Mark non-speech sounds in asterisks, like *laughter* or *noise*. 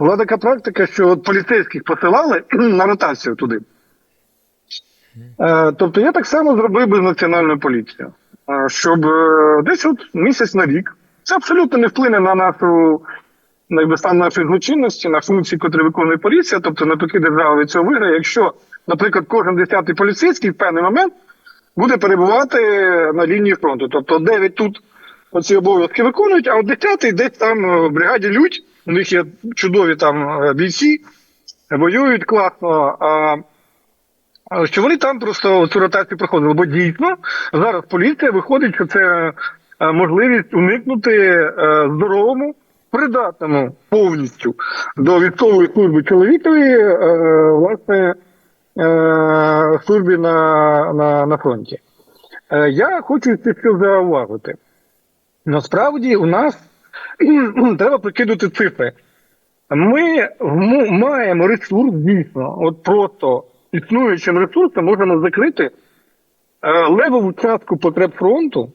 Була така практика, що от поліцейських посилали *clears throat* на ротацію туди. Е, тобто я так само зробив би з національною поліцією, Е, щоб е, десь от місяць на рік. Це абсолютно не вплине на нашу на стан нашої злочинності, на функції, котрі виконує поліція, тобто навпаки держава від цього виграє, якщо, наприклад, кожен десятий поліцейський в певний момент буде перебувати на лінії фронту. Тобто 9 тут оці обов'язки виконують, а от 10 десь там в бригаді лють, у них є чудові там е, бійці, воюють класно. А що вони там просто цю ротацію проходили. Бо дійсно зараз поліція виходить, що це е, можливість уникнути е, здоровому, придатному повністю до військової служби чоловікові, власне, службі на, на, на фронті. Я хочу це що зауважити. Насправді у нас треба прикидати цифри. Ми маємо ресурс дійсно, от просто існуючим ресурсом можемо закрити е, левову частку потреб фронту